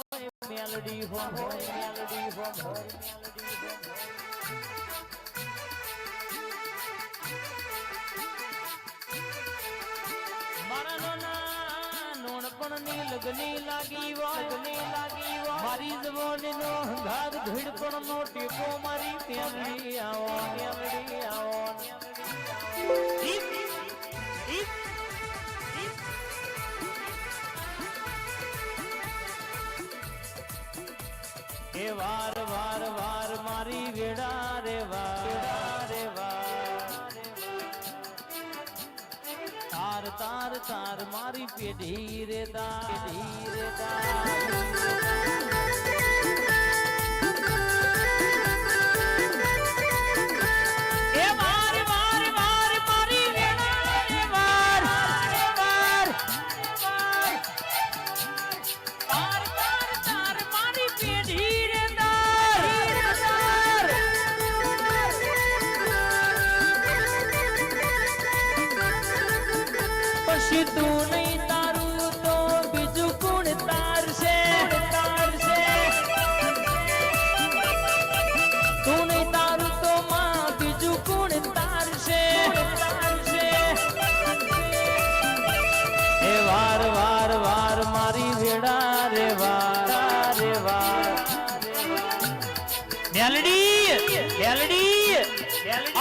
હો મેલડી હો મારા નાના નોણપણની લગની લાગી વાગની લાગી વા મારી જવાનીનો ઘાત ઘડપણનો ટેકો મારી મેલડી આવો મેલડી આવો. મારી પેઢી રે દાર પછી તું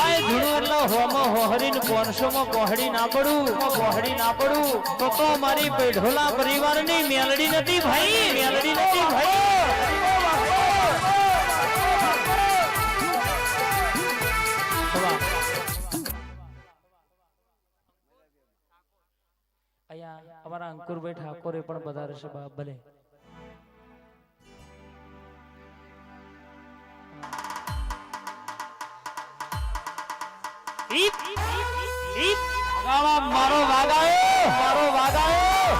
આય ધૂણું હોમો હોહરીન પોનસોમાં કોહડી ના પડું કોહડી ના પડું. તો તો મારી પેઢોલા પરિવારની મેલડી નથી ભાઈ, મેલડી નથી ભાઈ. અહીંયા અમારા અંકુરભાઈ ઠાકોરે પણ છે બાપ ભલે. મારો વાગાયો મારો વાગાયો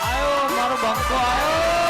આયો મારો બંકો આયો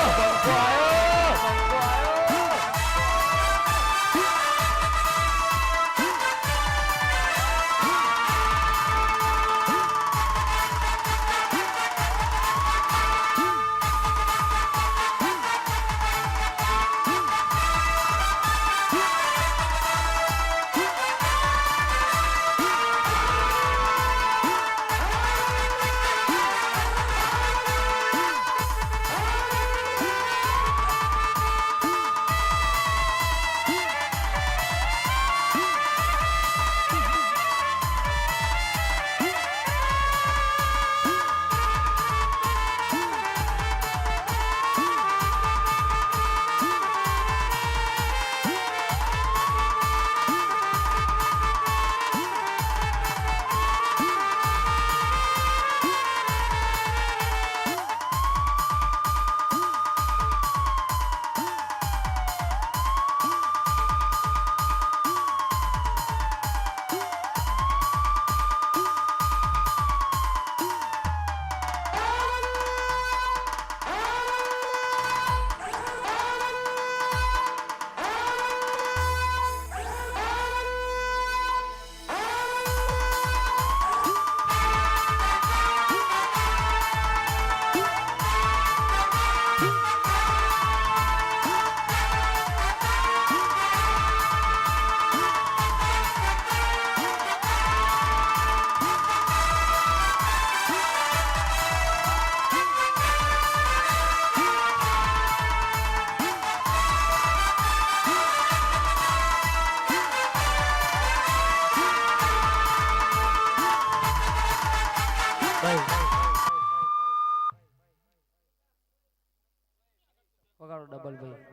વગાડો ડબલ ભાઈ.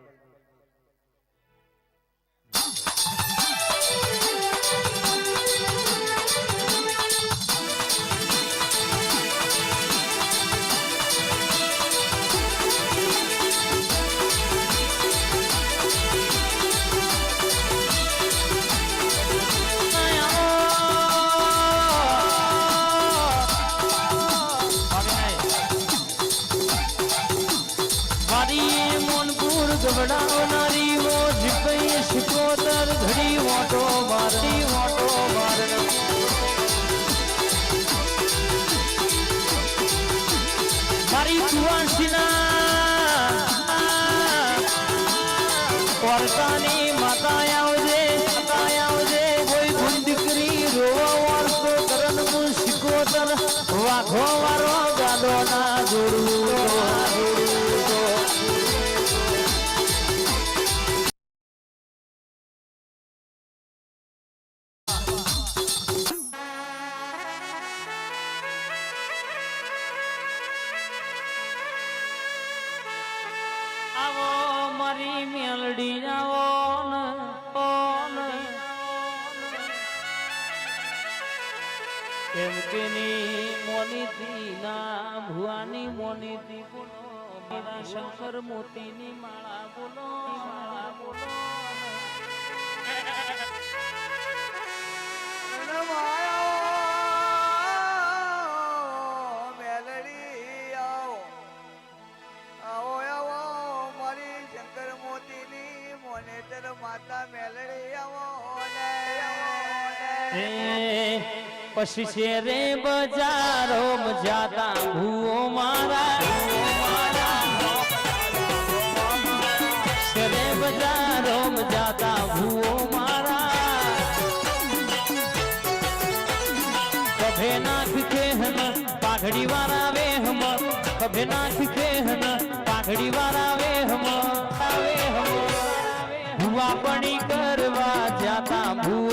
Oh, એમ કે ની ભુવાની મોનીતી બોલો મારા શંકર મોતીની માળા બોલો માળા બોલો માતા મેલડી આવો ને આવો ને. એ પછી છે રે બજારો જાતા ભૂઓ મારા શરે બજારો જાતા ભૂઓ મારા કભે નાખ કે હન પાઘડી વાળા વે હમ કભે નાખ કે હન પાઘડી વાળા વે હમ આવે હમ ભૂવા પણી કરવા જાતા ભૂઓ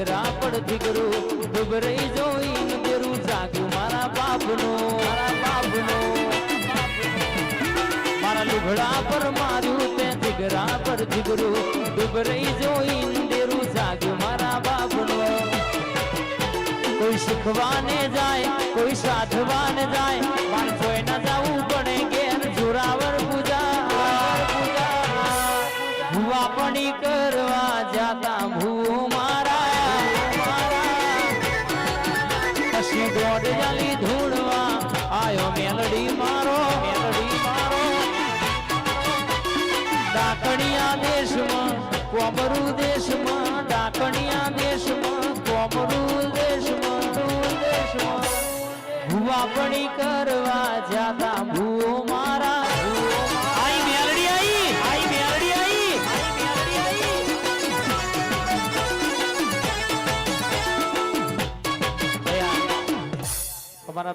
ધીગરા પર ધીગરું ડુબરઈ જોઈને બેરું જાગ્યું મારા બાપનો. મારા બાપનો. મારા લુગડા પર માર્યું તે ધીગરા પર ધીગરું ડુબરઈ જોઈને બેરું જાગ્યું મારા બાપનો. કોઈ શીખવાને જાય, કોઈ સાધવાને જાય મારે જાલી ધૂળવા આયો મેલડી મારો મેલડી મારો. ડાકણિયા દેશમાં, કોમરૂ દેશમાં, ડાકણિયા દેશમાં, કોમરૂ દેશમાં દેશમાં. ભૂવાપણી કરવા જાતા ભૂવો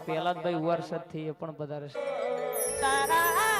પહેલા જ ભાઈ ઉવારસદથી એ પણ વધારે છે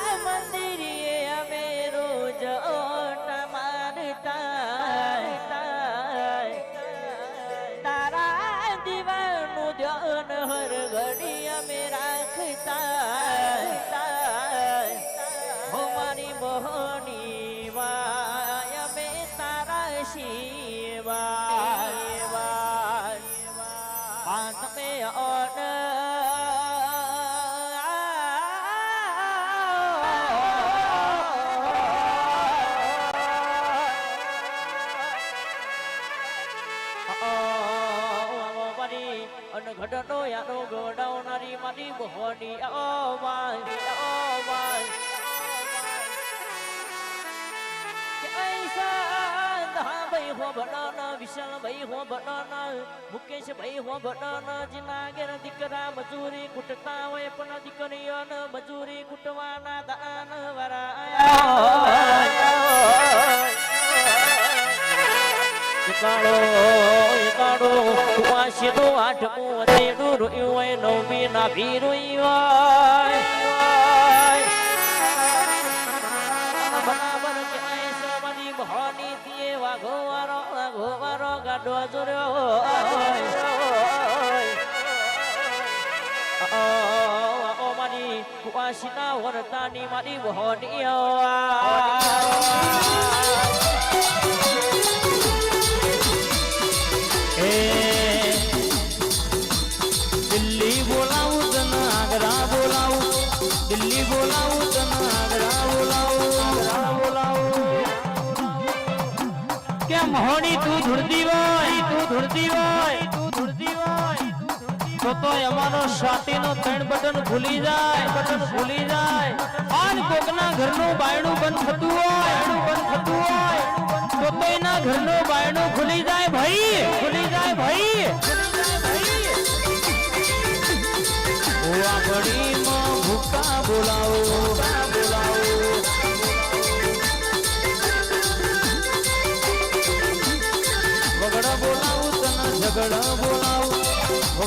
ભાઈ હો ભણાના વિશાલ ભાઈ હો ભણાના મુકેશ ભાઈ હો ભણાના જનાગર દીકરા મજૂરી કુટતા હોય પણ દીકરીઓને મજૂરી કુટવાના દાન એકાળો એકાળો વાંશીનો આઠમું વધેલું રોયું હોય નવમી ના ભી રોયું ગાડો જોર્યો ઓ મારી કુવાસીના વરતાની મારી બહાની એ દિલ્હી બોલાવું બોલાવું દિલ્હી બોલાવું કેમ હોણી તું ધૂળતી હોય, તું ધૂળતી હોય, તું ધૂળતી હોય. તો તો અમારો સ્વાતિનો ત્રણ બટન ભૂલી જાય, બટન ભૂલી જાય. આજ કોકના ઘરનું બાયણું બંધ થતું હોય બંધ થતું હોય. તો તો ઘરનું બાયણું ખુલી જાય ભાઈ, ખુલી જાય ભાઈ.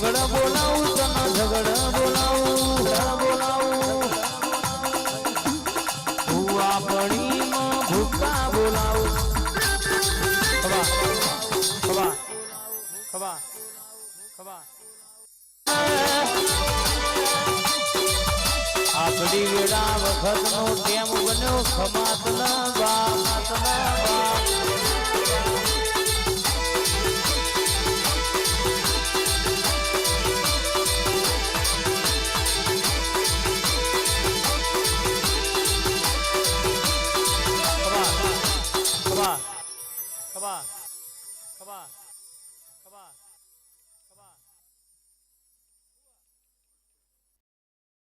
વગડ બોલાવું તને ઝગડ બોલાવું બોલાવું. ભૂવા પડીમાં ભૂકા બોલાવું. ખબા ખબા ખબા ખબા આપડી વેળા વખત નો ટેમ બન્યો ખમાત ના બા